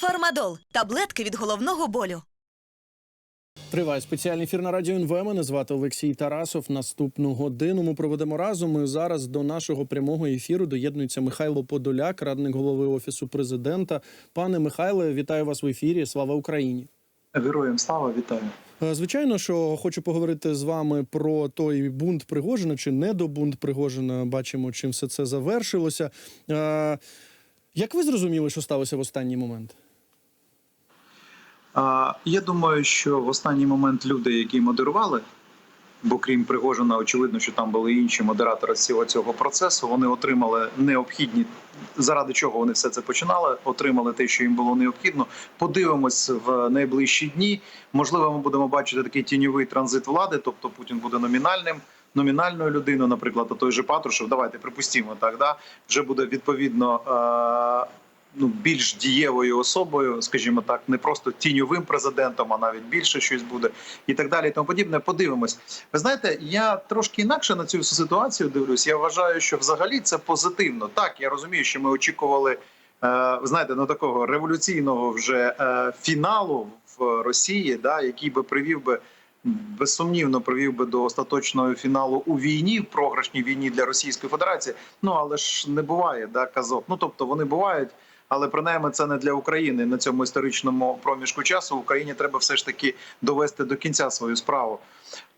Фармадол таблетки від головного болю. Триває спеціальний ефір на радіо НВ. Мене звати Олексій Тарасов. Наступну годину ми проведемо разом. І зараз до нашого прямого ефіру доєднується Михайло Подоляк, радник голови офісу президента. Пане Михайле, вітаю вас в ефірі. Слава Україні! Героям слава вітаю. Е, Звичайно, що хочу поговорити з вами про той бунт Пригожина чи недобунт Пригожина. Бачимо, чим все це завершилося. Е, Як ви зрозуміли, що сталося в останній момент? Я думаю, що в останній момент люди, які модерували, бо крім Пригожина, очевидно, що там були інші модератори з цього цього процесу. Вони отримали необхідні, заради чого вони все це починали. Отримали те, що їм було необхідно. Подивимось в найближчі дні. Можливо, ми будемо бачити такий тіньовий транзит влади, тобто Путін буде номінальним. Номінальною людиною, наприклад, а той же Патрушев, давайте припустімо так, да вже буде відповідно е- ну більш дієвою особою, скажімо так, не просто тіньовим президентом, а навіть більше щось буде, і так далі. І тому подібне. Подивимось. Ви знаєте, я трошки інакше на цю ситуацію дивлюсь. Я вважаю, що взагалі це позитивно. Так, я розумію, що ми очікували. е, знаєте, ну такого революційного вже е, фіналу в Росії, да, який би привів би безсумнівно привів би до остаточного фіналу у війні, в програшній війні для Російської Федерації. Ну але ж не буває да казок. Ну тобто вони бувають, але принаймні це не для України на цьому історичному проміжку часу. Україні треба все ж таки довести до кінця свою справу.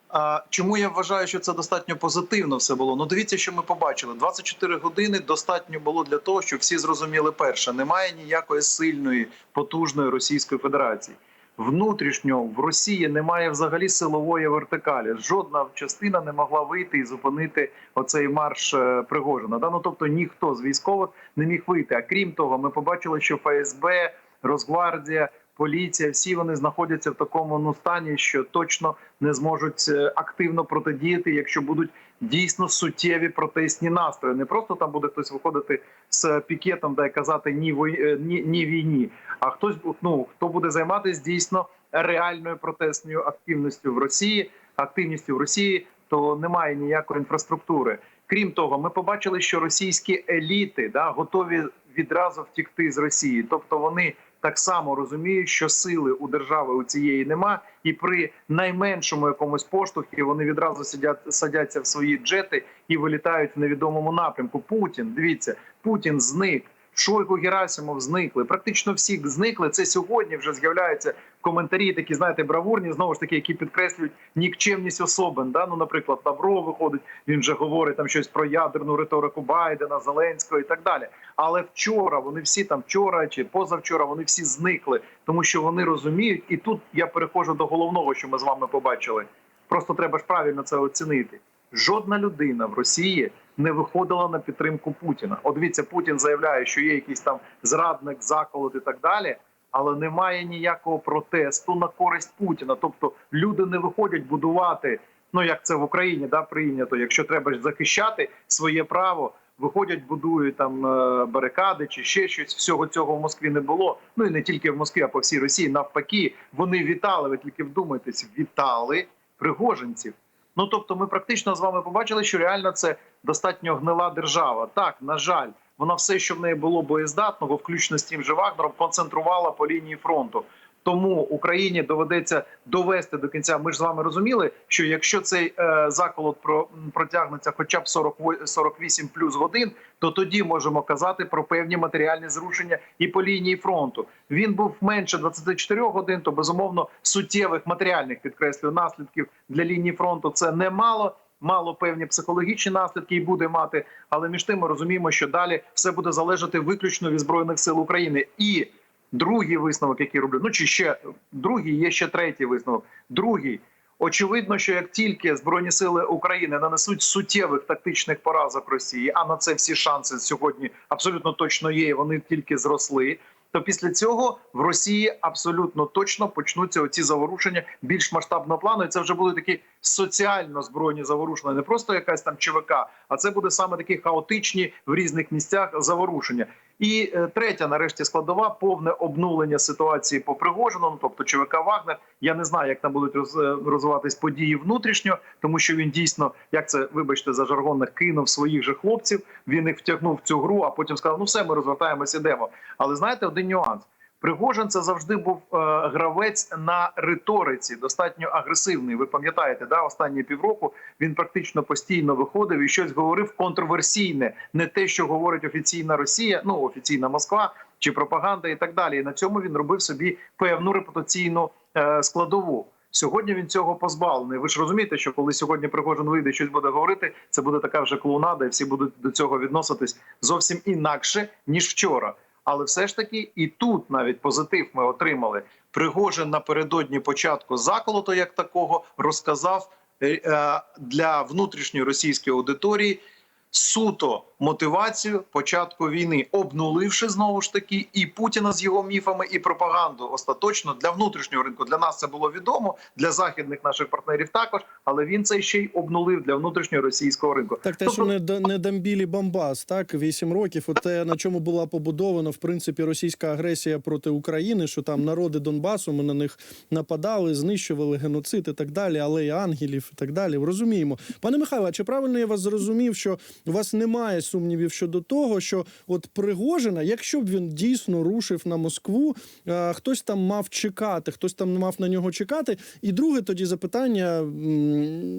А чому я вважаю, що це достатньо позитивно все було? Ну дивіться, що ми побачили. 24 години достатньо було для того, щоб всі зрозуміли перше: немає ніякої сильної потужної Російської Федерації. Внутрішньо в Росії немає взагалі силової вертикалі. Жодна частина не могла вийти і зупинити оцей марш е, Пригожина. Да? Ну, тобто ніхто з військових не міг вийти. А крім того, ми побачили, що ФСБ, Росгвардія, поліція всі вони знаходяться в такому ну стані, що точно не зможуть е, активно протидіяти, якщо будуть дійсно суттєві протестні настрої. Не просто там буде хтось виходити з пікетом да казати ні е, ні, ні війні. А хтось ну хто буде займатися дійсно реальною протестною активністю в Росії, активністю в Росії, то немає ніякої інфраструктури. Крім того, ми побачили, що російські еліти да готові відразу втікти з Росії, тобто вони так само розуміють, що сили у держави у цієї нема, і при найменшому якомусь поштовхі вони відразу сидять садяться в свої джети і вилітають в невідомому напрямку. Путін дивіться, Путін зник. Шойгу Герасимов зникли. Практично всі зникли. Це сьогодні вже з'являються коментарі, такі знаєте, бравурні, знову ж таки, які підкреслюють нікчемність особин. Да? Ну, наприклад, Лавров виходить. Він вже говорить там щось про ядерну риторику Байдена, Зеленського і так далі. Але вчора вони всі там вчора чи позавчора вони всі зникли, тому що вони розуміють, і тут я переходжу до головного, що ми з вами побачили. Просто треба ж правильно це оцінити. Жодна людина в Росії не виходила на підтримку Путіна. От дивіться, Путін заявляє, що є якийсь там зрадник, заколот і так далі. Але немає ніякого протесту на користь Путіна. Тобто люди не виходять будувати. Ну як це в Україні да прийнято. Якщо треба захищати своє право, виходять, будують там е, барикади чи ще щось. Всього цього в Москві не було. Ну і не тільки в Москві, а по всій Росії. Навпаки, вони вітали. Ви тільки вдумайтесь, вітали пригожинців. Ну тобто, ми практично з вами побачили, що реально це достатньо гнила держава. Так, на жаль, вона все, що в неї було боєздатного, включно з тим же Вагнером, концентрувала по лінії фронту. Тому Україні доведеться довести до кінця. Ми ж з вами розуміли, що якщо цей е, заколот про протягнеться хоча б 40, 48 плюс годин, то тоді можемо казати про певні матеріальні зрушення і по лінії фронту. Він був менше 24 годин, то безумовно суттєвих матеріальних підкреслюю наслідків для лінії фронту це немало. Мало певні психологічні наслідки і буде мати, але між тим ми розуміємо, що далі все буде залежати виключно від збройних сил України. І другий висновок, який роблю, ну чи ще другий, є ще третій висновок. Другий очевидно, що як тільки збройні сили України нанесуть суттєвих тактичних поразок Росії, а на це всі шанси сьогодні абсолютно точно є. і Вони тільки зросли. То після цього в Росії абсолютно точно почнуться оці заворушення більш масштабного плану, і це вже будуть такі соціально збройні заворушення, не просто якась там ЧВК, а це буде саме такі хаотичні в різних місцях заворушення. І е, третя, нарешті, складова повне обнулення ситуації по Пригожину, ну, тобто ЧВК Вагнер. Я не знаю, як там будуть е, розвиватись події внутрішньо, тому що він дійсно, як це вибачте, за жаргонних кинув своїх же хлопців. Він їх втягнув в цю гру, а потім сказав: ну все, ми розвертаємось, ідемо. Але знаєте, один нюанс. Пригожин це завжди був е, гравець на риториці, достатньо агресивний. Ви пам'ятаєте, да, останні півроку він практично постійно виходив і щось говорив контроверсійне, не те, що говорить офіційна Росія, ну офіційна Москва чи пропаганда, і так далі. І на цьому він робив собі певну репутаційну е, складову. Сьогодні він цього позбавлений. Ви ж розумієте, що коли сьогодні Пригожин вийде, щось буде говорити, це буде така вже клоунада, і всі будуть до цього відноситись зовсім інакше ніж вчора. Але все ж таки, і тут навіть позитив ми отримали. Пригожин напередодні початку заколоту, як такого, розказав е, е, для внутрішньої російської аудиторії суто мотивацію початку війни, обнуливши знову ж таки і Путіна з його міфами, і пропаганду остаточно для внутрішнього ринку. Для нас це було відомо, для західних наших партнерів також. Але він це ще й обнулив для внутрішнього російського ринку. Так, те, Тобто- що не, не Дамбілі Бамбас, так вісім років. Оте на чому була побудована в принципі російська агресія проти України, що там народи Донбасу ми на них нападали, знищували геноцид і так далі, але і ангелів і так далі. Розуміємо, пане Михайло, чи правильно я вас зрозумів, що у вас немає сумнівів щодо того, що от Пригожина, якщо б він дійсно рушив на Москву, е, хтось там мав чекати, хтось там мав на нього чекати. І друге тоді запитання: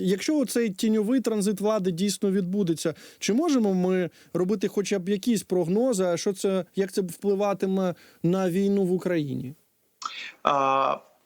якщо цей тіньовий транзит влади дійсно відбудеться, чи можемо ми робити хоча б якісь прогнози, що це як це впливатиме на війну в Україні?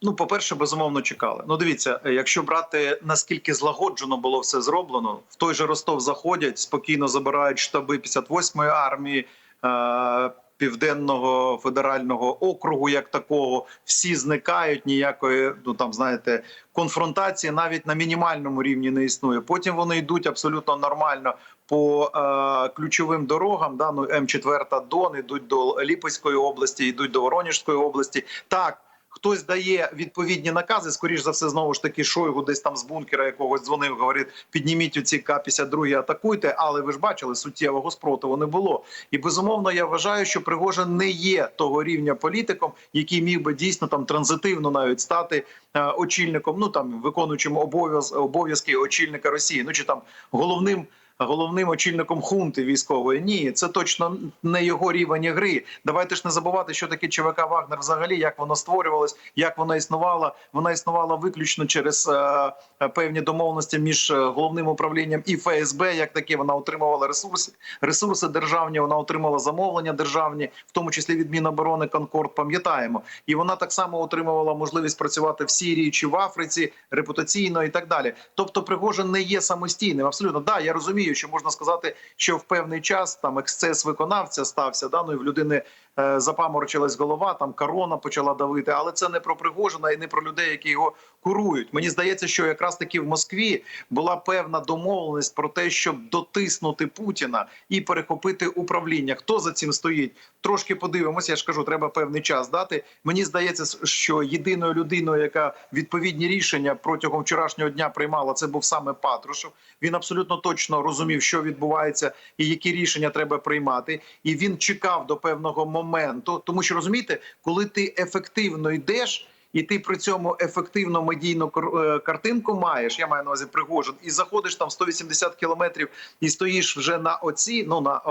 Ну, по-перше, безумовно чекали. Ну, дивіться, е, якщо брати наскільки злагоджено було все зроблено, в той же Ростов заходять, спокійно забирають штаби 58-ї армії. Е- Південного федерального округу, як такого, всі зникають. Ніякої ну там знаєте конфронтації навіть на мінімальному рівні не існує. Потім вони йдуть абсолютно нормально по е, ключовим дорогам. Да, ну М4 Дон йдуть до Ліпецької області, йдуть до Воронежської області. Так. Хтось дає відповідні накази, скоріш за все, знову ж таки, Шойгу десь там з бункера якогось дзвонив, говорить: підніміть оці К-52, атакуйте. Але ви ж бачили, суттєвого спротиву не було. І безумовно, я вважаю, що Пригожин не є того рівня політиком, який міг би дійсно там транзитивно навіть стати е, очільником, ну там виконуючим обов'яз обов'язки очільника Росії, ну чи там головним. Головним очільником хунти військової ні, це точно не його рівень гри. Давайте ж не забувати, що таке ЧВК Вагнер взагалі, як воно створювалось, як вона існувала. Вона існувала виключно через е, е, певні домовленості між е, головним управлінням і ФСБ. Як таке вона отримувала ресурси, ресурси державні. Вона отримала замовлення державні, в тому числі від Міноборони Конкорд. Пам'ятаємо, і вона так само отримувала можливість працювати в Сірії чи в Африці репутаційно і так далі. Тобто, Пригожин не є самостійним. Абсолютно да, я розумію, що можна сказати, що в певний час там ексцес виконавця стався. Да, ну і в людини е, запаморочилась голова, там корона почала давити. Але це не про Пригожина і не про людей, які його курують. Мені здається, що якраз таки в Москві була певна домовленість про те, щоб дотиснути Путіна і перехопити управління. Хто за цим стоїть? Трошки подивимося. Я ж кажу, треба певний час дати. Мені здається, що єдиною людиною, яка відповідні рішення протягом вчорашнього дня приймала, це був саме Патрушев. Він абсолютно точно розумів, що відбувається і які рішення треба приймати. І він чекав до певного моменту, тому що розумієте, коли ти ефективно йдеш. І ти при цьому ефективно медійну е, картинку маєш. Я маю на увазі Пригожин, і заходиш там 180 кілометрів і стоїш вже на оці, ну на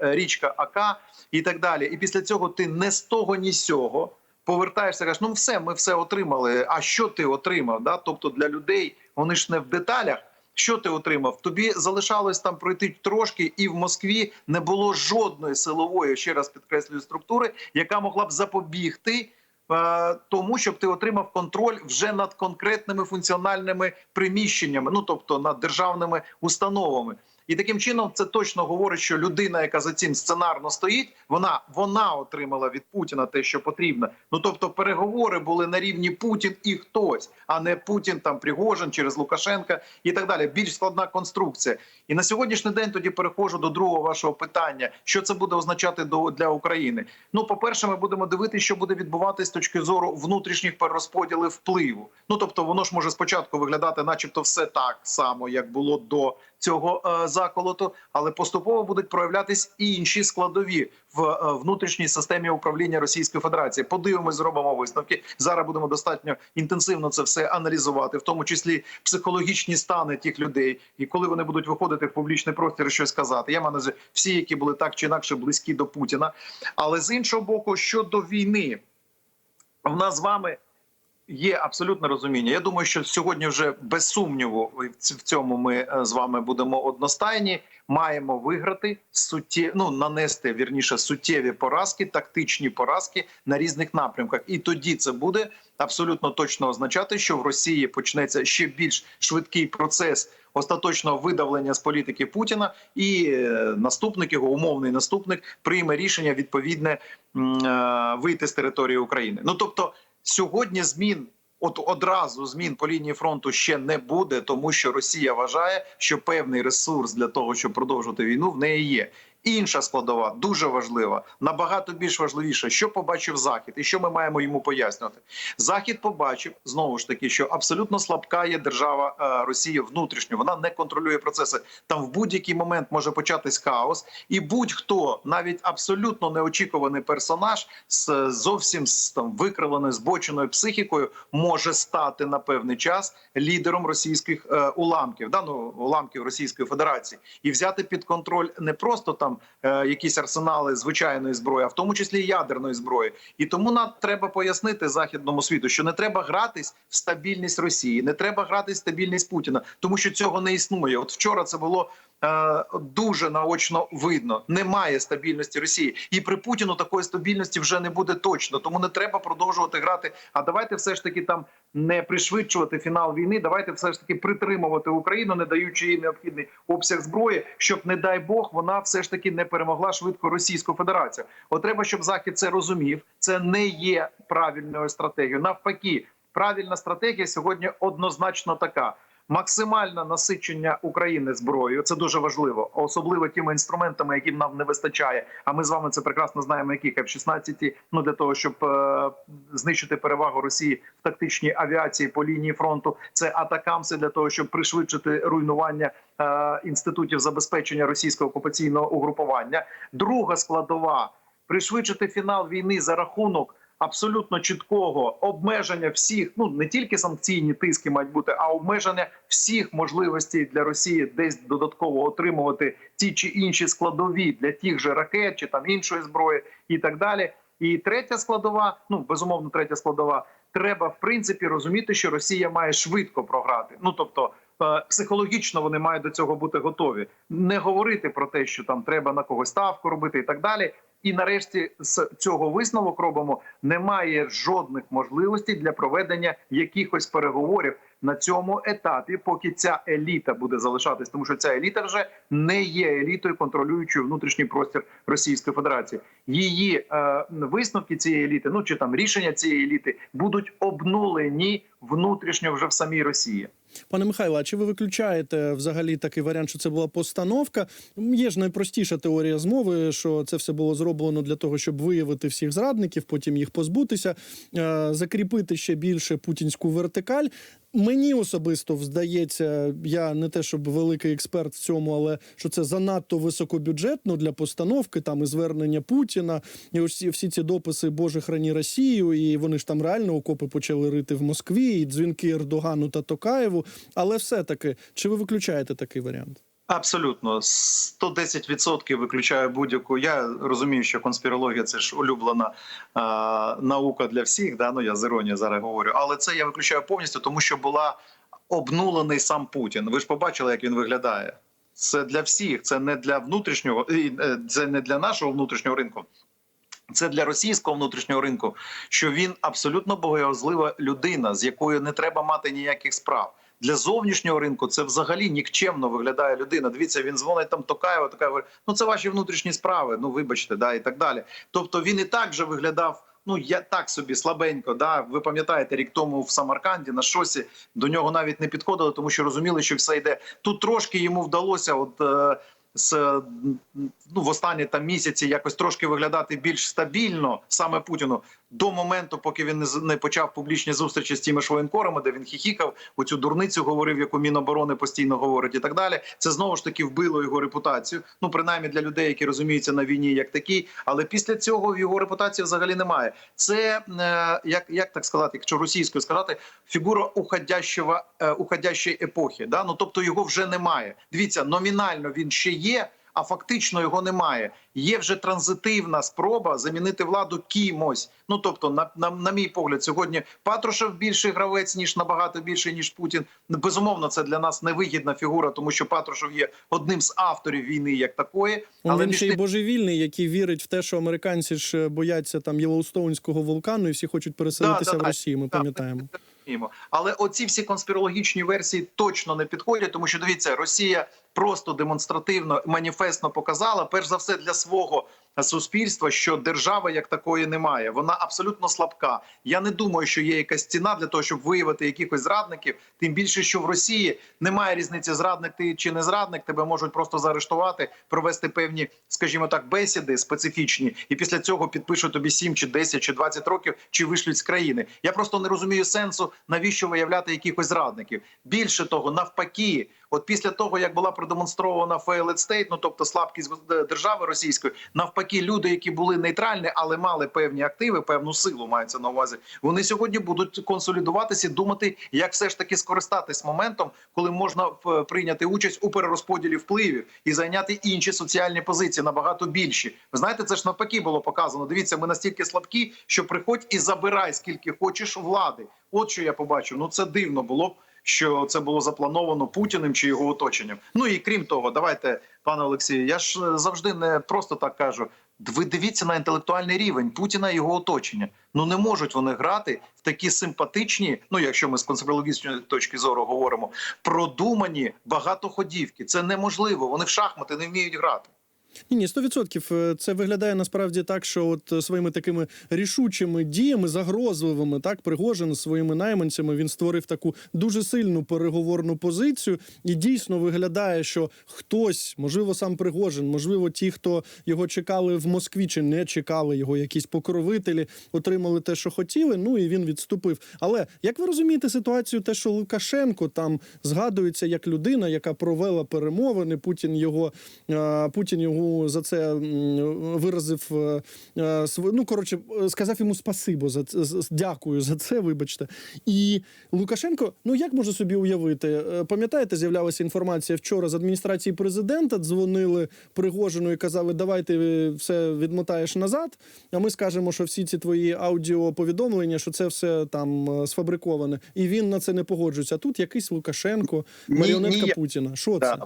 е, е, річка Ака і так далі. І після цього ти не з того, ні з сього повертаєшся, кажеш, ну все, ми все отримали. А що ти отримав? Да? Тобто для людей вони ж не в деталях. Що ти отримав? Тобі залишалось там пройти трошки, і в Москві не було жодної силової, ще раз підкреслюю, структури, яка могла б запобігти тому, щоб ти отримав контроль вже над конкретними функціональними приміщеннями, ну тобто над державними установами. І таким чином це точно говорить, що людина, яка за цим сценарно стоїть, вона вона отримала від Путіна те, що потрібно. Ну тобто, переговори були на рівні Путін і хтось, а не Путін там Пригожин через Лукашенка і так далі. Більш складна конструкція. І на сьогоднішній день тоді переходжу до другого вашого питання: що це буде означати до для України? Ну, по перше, ми будемо дивитися, що буде відбуватись з точки зору внутрішніх перерозподілів впливу. Ну тобто, воно ж може спочатку виглядати, начебто, все так само, як було до цього е, заколоту, але поступово будуть проявлятись і інші складові в е, внутрішній системі управління Російської Федерації. Подивимось, зробимо висновки. Зараз будемо достатньо інтенсивно це все аналізувати, в тому числі психологічні стани тих людей, і коли вони будуть виходити в публічний простір і щось казати. Я маю всі, які були так чи інакше близькі до Путіна. Але з іншого боку, щодо війни, в нас з вами є абсолютне розуміння. Я думаю, що сьогодні вже без сумніву в цьому ми е, з вами будемо одностайні. Маємо виграти суттє... ну, нанести вірніше суттєві поразки, тактичні поразки на різних напрямках. І тоді це буде абсолютно точно означати, що в Росії почнеться ще більш швидкий процес остаточного видавлення з політики Путіна, і е, наступник його умовний наступник прийме рішення відповідне е, вийти з території України. Ну тобто сьогодні змін. От одразу змін по лінії фронту ще не буде, тому що Росія вважає, що певний ресурс для того, щоб продовжувати війну, в неї є. Інша складова дуже важлива, набагато більш важливіша, що побачив захід, і що ми маємо йому пояснювати. Захід побачив знову ж таки, що абсолютно слабка є держава е, Росія внутрішньо. Вона не контролює процеси. Там в будь-який момент може початись хаос, і будь-хто, навіть абсолютно неочікуваний персонаж з зовсім з там викривленою збоченою психікою, може стати на певний час лідером російських е, уламків, да, ну, уламків Російської Федерації, і взяти під контроль не просто там е, якісь арсенали звичайної зброї, а в тому числі ядерної зброї. І тому нам треба пояснити західному світу, що не треба гратись в стабільність Росії, не треба гратись в стабільність Путіна, тому що цього не існує. От вчора це було. Е, Дуже наочно видно, немає стабільності Росії, і при Путіну такої стабільності вже не буде точно. Тому не треба продовжувати грати. А давайте все ж таки там не пришвидшувати фінал війни. Давайте все ж таки притримувати Україну, не даючи їй необхідний обсяг зброї, щоб не дай Бог вона все ж таки не перемогла швидко Російську Федерацію. От треба, щоб Захід це розумів. Це не є правильною стратегією. Навпаки, правильна стратегія сьогодні однозначно така. Максимальне насичення України зброєю це дуже важливо, особливо тими інструментами, яким нам не вистачає. А ми з вами це прекрасно знаємо. Яких F-16, ну для того, щоб е, знищити перевагу Росії в тактичній авіації по лінії фронту. Це атакамси для того, щоб пришвидшити руйнування е, інститутів забезпечення російського окупаційного угрупування. Друга складова пришвидшити фінал війни за рахунок абсолютно чіткого обмеження всіх, ну не тільки санкційні тиски мають бути, а обмеження всіх можливостей для Росії десь додатково отримувати ті чи інші складові для тих же ракет чи там іншої зброї і так далі. І третя складова, ну безумовно, третя складова. Треба в принципі розуміти, що Росія має швидко програти. Ну тобто е, психологічно вони мають до цього бути готові. Не говорити про те, що там треба на когось ставку робити і так далі. І нарешті з цього висновок робимо. Немає жодних можливостей для проведення якихось переговорів на цьому етапі, поки ця еліта буде залишатись, тому що ця еліта вже не є елітою, контролюючою внутрішній простір Російської Федерації. Її е, висновки цієї еліти, ну чи там рішення цієї еліти, будуть обнулені внутрішньо вже в самій Росії. Пане Михайло, а чи ви виключаєте взагалі такий варіант, що це була постановка? Є ж найпростіша теорія змови, що це все було зроблено для того, щоб виявити всіх зрадників, потім їх позбутися, е, закріпити ще більше путінську вертикаль. Мені особисто здається, я не те, щоб великий експерт в цьому, але що це занадто високобюджетно для постановки, там і звернення Путіна, і ці- всі ці дописи Боже храні Росію, і вони ж там реально окопи почали рити в Москві, і дзвінки Ердогану та Токаєву. Але все-таки, чи ви виключаєте такий варіант? Абсолютно 110% виключаю будь-яку. Я розумію, що конспірологія це ж улюблена а, наука для всіх. Да? Ну я з іронією зараз говорю, але це я виключаю повністю, тому що була обнулений сам Путін. Ви ж побачили, як він виглядає. Це для всіх, це не для внутрішнього, і, е, це не для нашого внутрішнього ринку. Це для російського внутрішнього ринку, що він абсолютно богоязлива людина, з якою не треба мати ніяких справ. Для зовнішнього ринку це взагалі нікчемно виглядає людина. Дивіться, він дзвонить там Токаєва, така ну це ваші внутрішні справи. Ну вибачте, да і так далі. Тобто він і так же виглядав. Ну я так собі слабенько. Да, ви пам'ятаєте, рік тому в Самарканді на шосі до нього навіть не підходили, тому що розуміли, що все йде. Тут трошки йому вдалося, от. З ну в останні там місяці якось трошки виглядати більш стабільно саме Путіну до моменту, поки він не не почав публічні зустрічі з тими ж воєнкорами, де він хіхікав, оцю дурницю говорив, яку Міноборони постійно говорить, і так далі. Це знову ж таки вбило його репутацію. Ну принаймні для людей, які розуміються на війні, як такі. Але після цього його репутації взагалі немає. Це е, як, як так сказати, якщо російською сказати, фігура уходящого е, уходящої епохи. Да? Ну тобто його вже немає. Дивіться, номінально він ще є. А фактично його немає. Є вже транзитивна спроба замінити владу кимось. Ну тобто, на, на, на мій погляд, сьогодні Патрушев більший гравець ніж набагато більший ніж Путін. Безумовно, це для нас невигідна фігура, тому що Патрушев є одним з авторів війни як такої. Он він ще й божевільний, який вірить в те, що американці ж бояться там Єлоустоунського вулкану, і всі хочуть переселитися Да, да, в. Росію. Ми Да, пам'ятаємо. Розуміємо. Але оці всі конспірологічні версії точно не підходять, тому що дивіться, Росія просто демонстративно маніфестно показала, перш за все для свого суспільства, що держави як такої немає. Вона абсолютно слабка. Я не думаю, що є якась ціна для того, щоб виявити якихось зрадників. Тим більше, що в Росії немає різниці, зрадник ти чи не зрадник. Тебе можуть просто заарештувати, провести певні, скажімо так, бесіди специфічні, і після цього підпишуть тобі 7 чи 10 чи 20 років, чи вишлють з країни. Я просто не розумію сенсу, навіщо виявляти якихось зрадників. Більше того, навпаки, от після того як була продемонстрована failed state, ну тобто слабкість держави російської, навпаки, люди, які були нейтральні, але мали певні активи, певну силу мається на увазі. Вони сьогодні будуть консолідуватися, думати, як все ж таки скористатись моментом, коли можна е, прийняти участь у перерозподілі впливів і зайняти інші соціальні позиції набагато більші. Ви знаєте, це ж навпаки було показано. Дивіться, ми настільки слабкі, що приходь і забирай скільки хочеш влади. От що я побачив. Ну це дивно було. Що це було заплановано Путіним чи його оточенням? Ну і крім того, давайте, пане Олексію, я ж е, завжди не просто так кажу. Ви дивіться на інтелектуальний рівень Путіна і його оточення. Ну не можуть вони грати в такі симпатичні, ну якщо ми з конспірологічної точки зору говоримо, продумані багатоходівки. Це неможливо. Вони в шахмати не вміють грати. Ні, ні, 100%. Е, Це виглядає насправді так, що от е, своїми такими рішучими діями, загрозливими, так Пригожин своїми найманцями він створив таку дуже сильну переговорну позицію, і дійсно виглядає, що хтось, можливо, сам Пригожин, можливо, ті, хто його чекали в Москві, чи не чекали його, якісь покровителі, отримали те, що хотіли. Ну і він відступив. Але як ви розумієте ситуацію, те, що Лукашенко там згадується як людина, яка провела перемовини, Путін його е, Путін його за це виразив е, е, ну коротше, сказав йому спасибо за це, дякую за це. Вибачте. І Лукашенко, ну як можна собі уявити? Е, Пам'ятаєте, з'являлася інформація вчора з адміністрації президента. Дзвонили Пригожину і казали, давай ти е, все відмотаєш назад. А ми скажемо, що всі ці твої аудіоповідомлення, що це все там сфабриковане, і він на це не погоджується. А тут якийсь Лукашенко, маріонетка. Путіна. Що це?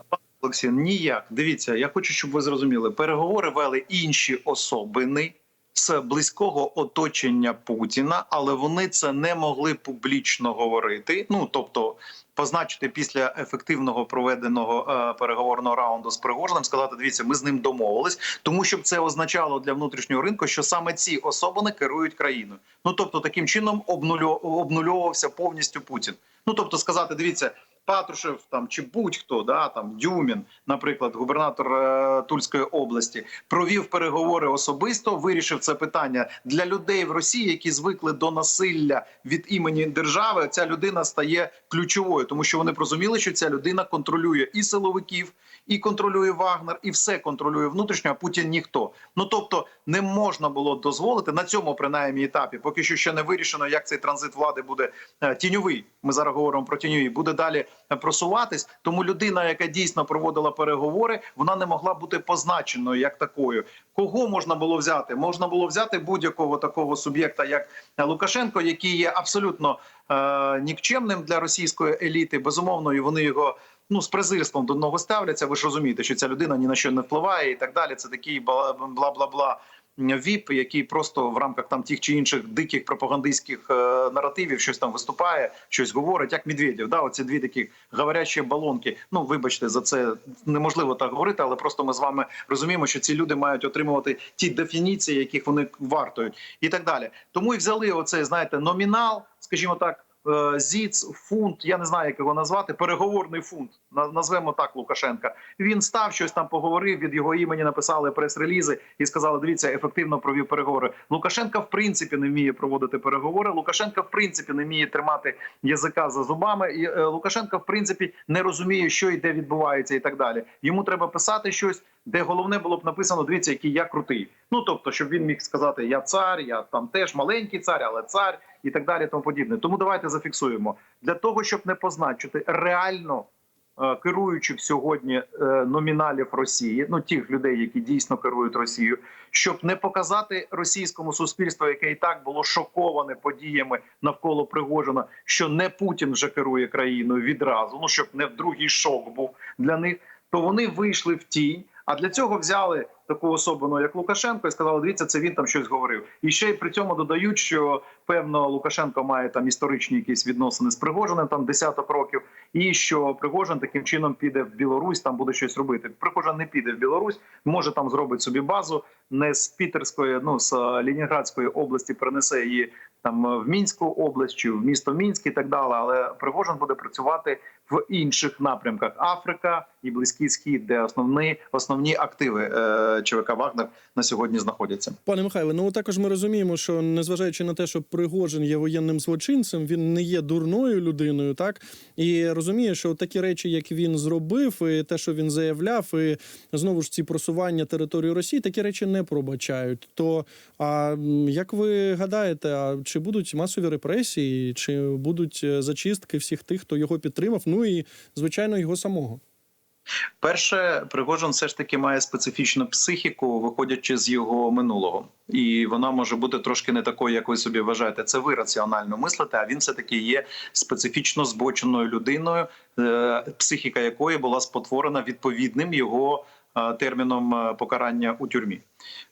Олексію, ніяк. Дивіться, я хочу, щоб ви зрозуміли. Переговори вели інші особини з близького оточення Путіна, але вони це не могли публічно говорити. Ну тобто. Позначити після ефективного проведеного е, переговорного раунду з Пригожиним, сказати, дивіться, ми з ним домовились, тому щоб це означало для внутрішнього ринку, що саме ці особини керують країною. Ну тобто, таким чином обнульо- обнульовувався повністю Путін. Ну тобто, сказати, дивіться, Патрушев там чи будь-хто, да там Дюмін, наприклад, губернатор е, Тульської області, провів переговори особисто, вирішив це питання для людей в Росії, які звикли до насилля від імені держави. Ця людина стає ключовою, тому що вони розуміли, що ця людина контролює і силовиків, і контролює Вагнер, і все контролює внутрішньо. А Путін ніхто. Ну тобто не можна було дозволити на цьому принаймні етапі, поки що ще не вирішено, як цей транзит влади буде е, тіньовий. Ми зараз говоримо про тіньовий, буде далі е, просуватись. Тому людина, яка дійсно проводила переговори, вона не могла бути позначеною як такою. Кого можна було взяти? Можна було взяти будь-якого такого суб'єкта, як е, Лукашенко, який є абсолютно е, нікчемним для російської еліти. Безумовно, вони його. Ну, з презирством до нього ставляться. Ви ж розумієте, що ця людина ні на що не впливає і так далі. Це такий бла бла бла ВІП, який просто в рамках там тих чи інших диких пропагандистських е, наративів щось там виступає, щось говорить, як Медведєв. Да, оці дві такі говорячі балонки. Ну, вибачте, за це неможливо так говорити, але просто ми з вами розуміємо, що ці люди мають отримувати ті дефініції, яких вони вартують, і так далі. Тому і взяли оцей, знаєте, номінал, скажімо так. Е, ЗІЦ, фунт, я не знаю, як його назвати, переговорний фунт. Назвемо так Лукашенка. Він став щось там поговорив. Від його імені написали прес-релізи і сказали: дивіться, ефективно провів переговори. Лукашенка в принципі не вміє проводити переговори. Лукашенка в принципі не вміє тримати язика за зубами. І е, Лукашенка в принципі не розуміє, що і де відбувається, і так далі. Йому треба писати щось, де головне було б написано: дивіться, який я крутий. Ну тобто, щоб він міг сказати: Я цар, я там теж маленький цар, але цар і так далі. Тому подібне. Тому давайте зафіксуємо для того, щоб не позначити реально. е, Керуючих сьогодні е, номіналів Росії, ну тих людей, які дійсно керують Росією, щоб не показати російському суспільству, яке і так було шоковане подіями навколо Пригожина, що не Путін вже керує країною відразу. Ну щоб не в другий шок був для них, то вони вийшли в тінь. А для цього взяли таку особу, ну, як Лукашенко, і сказали: дивіться, це він там щось говорив. І ще й при цьому додають, що певно Лукашенко має там історичні якісь відносини з Пригожиним, там десяток років, і що Пригожин таким чином піде в Білорусь, там буде щось робити. Пригожин не піде в Білорусь, може там зробить собі базу, не з Пітерської, ну з е, Ленінградської області перенесе її там е, в Мінську область чи в місто Мінськ і так далі. Але Пригожин буде працювати в інших напрямках: Африка і Близький Схід, де основні основні активи е, ЧВК Вагнер на сьогодні знаходяться. Пане Михайле, ну також ми розуміємо, що незважаючи на те, що Пригожин є воєнним злочинцем, він не є дурною людиною, так і розуміє, що такі речі, як він зробив, і те, що він заявляв, і знову ж ці просування території Росії, такі речі не пробачають. То а як ви гадаєте, а чи будуть масові репресії, чи будуть е, зачистки всіх тих, хто його підтримав? Ну і звичайно його самого? Перше, Пригожин все ж таки має специфічну психіку, виходячи з його минулого, і вона може бути трошки не такою, як ви собі вважаєте. Це ви раціонально мислите. А він все таки є специфічно збоченою людиною, е, психіка якої була спотворена відповідним його е, терміном е, покарання у тюрмі.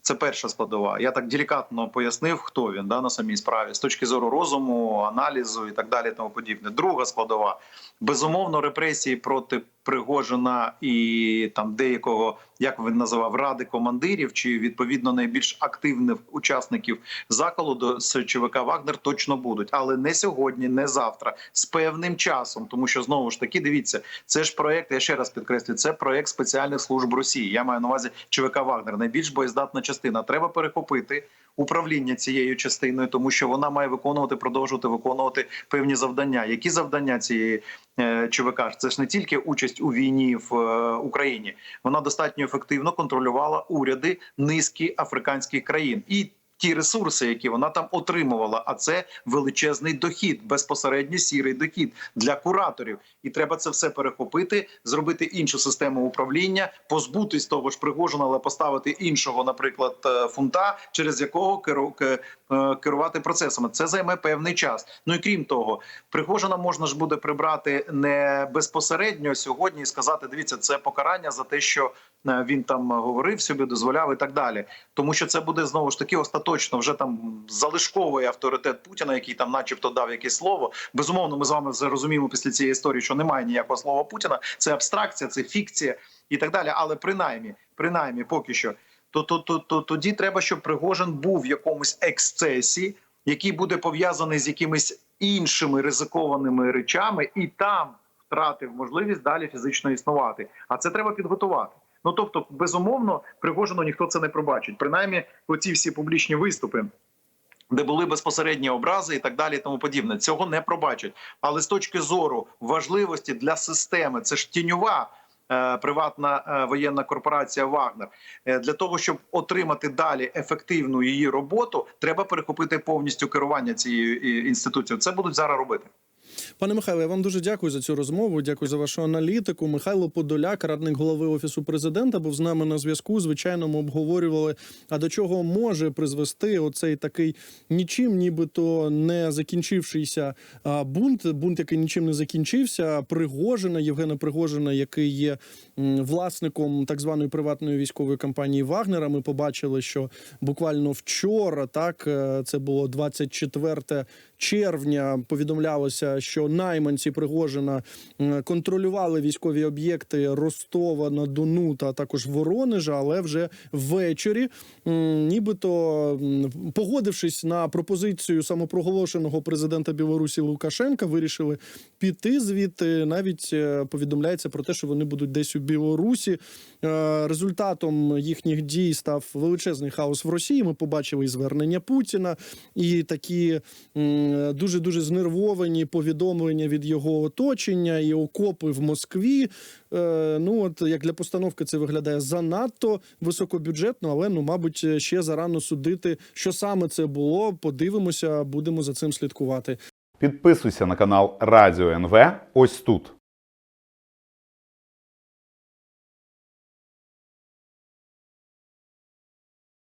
Це перша складова. Я так делікатно пояснив, хто він да на самій справі з точки зору розуму, аналізу і так далі. Тому подібне. Друга складова безумовно репресії проти Пригожина і там деякого, як він називав, ради командирів чи відповідно найбільш активних учасників заколу з ЧВК Вагнер точно будуть, але не сьогодні, не завтра, з певним часом, тому що знову ж таки дивіться, це ж проект. Я ще раз підкреслюю, це проект спеціальних служб Росії. Я маю на увазі ЧВК Вагнер, найбільш боєздатна частина. Треба перехопити управління цією частиною, тому що вона має виконувати, продовжувати виконувати певні завдання. Які завдання цієї е, ЧВК? Це ж не тільки участь у війні в е, Україні. Вона достатньо ефективно контролювала уряди низки африканських країн і. Ті ресурси, які вона там отримувала, а це величезний дохід, безпосередньо сірий дохід для кураторів, і треба це все перехопити, зробити іншу систему управління, позбутись того ж Пригожина, але поставити іншого, наприклад, е, фунта, через якого керувати процесами. Це займе певний час. Ну і крім того, Пригожина можна ж буде прибрати не безпосередньо сьогодні і сказати: дивіться, це покарання за те, що е, він там говорив собі, дозволяв і так далі. Тому що це буде знову ж таки остаточно вже там залишковий авторитет Путіна, який там, начебто, дав якесь слово. Безумовно, ми з вами вже розуміємо після цієї історії, що немає ніякого слова Путіна. Це абстракція, це фікція і так далі. Але принаймні, принаймні, поки що, то, то, то, то тоді треба, щоб Пригожин був в якомусь ексцесі, який буде пов'язаний з якимись іншими ризикованими речами, і там втратив можливість далі фізично існувати. А це треба підготувати. Ну тобто, безумовно, Пригожину ніхто це не пробачить. Принаймні, оці всі публічні виступи. Де були безпосередні образи і так далі, і тому подібне, цього не пробачать. Але з точки зору важливості для системи, це ж тіньова приватна е, воєнна корпорація Вагнер. Е, для того щоб отримати далі ефективну її роботу, треба перехопити повністю керування цією е, інституцією. Це будуть зараз робити. Пане Михайло, я вам дуже дякую за цю розмову. Дякую за вашу аналітику. Михайло Подоляк, радник голови офісу президента, був з нами на зв'язку. Звичайно, ми обговорювали, а до чого може призвести оцей такий нічим, нібито не закінчившийся бунт. Бунт, який нічим не закінчився. Пригожина Євгена Пригожина, який є власником так званої приватної військової компанії Вагнера. Ми побачили, що буквально вчора, так е, це було 24 червня, повідомлялося, що найманці Пригожина контролювали військові об'єкти Ростова на Дону та також Воронежа, але вже ввечері, нібито погодившись на пропозицію самопроголошеного президента Білорусі Лукашенка, вирішили піти звідти. Навіть е, повідомляється про те, що вони будуть десь у Білорусі. Е, Результатом їхніх дій став величезний хаос в Росії. Ми побачили і звернення Путіна, і такі дуже дуже знервовані повідомлення від його оточення, і окопи в Москві. Е, Ну от як для постановки це виглядає занадто високобюджетно, але ну, мабуть, ще зарано судити, що саме це було. Подивимося, будемо за цим слідкувати. Підписуйся на канал Радіо НВ ось тут.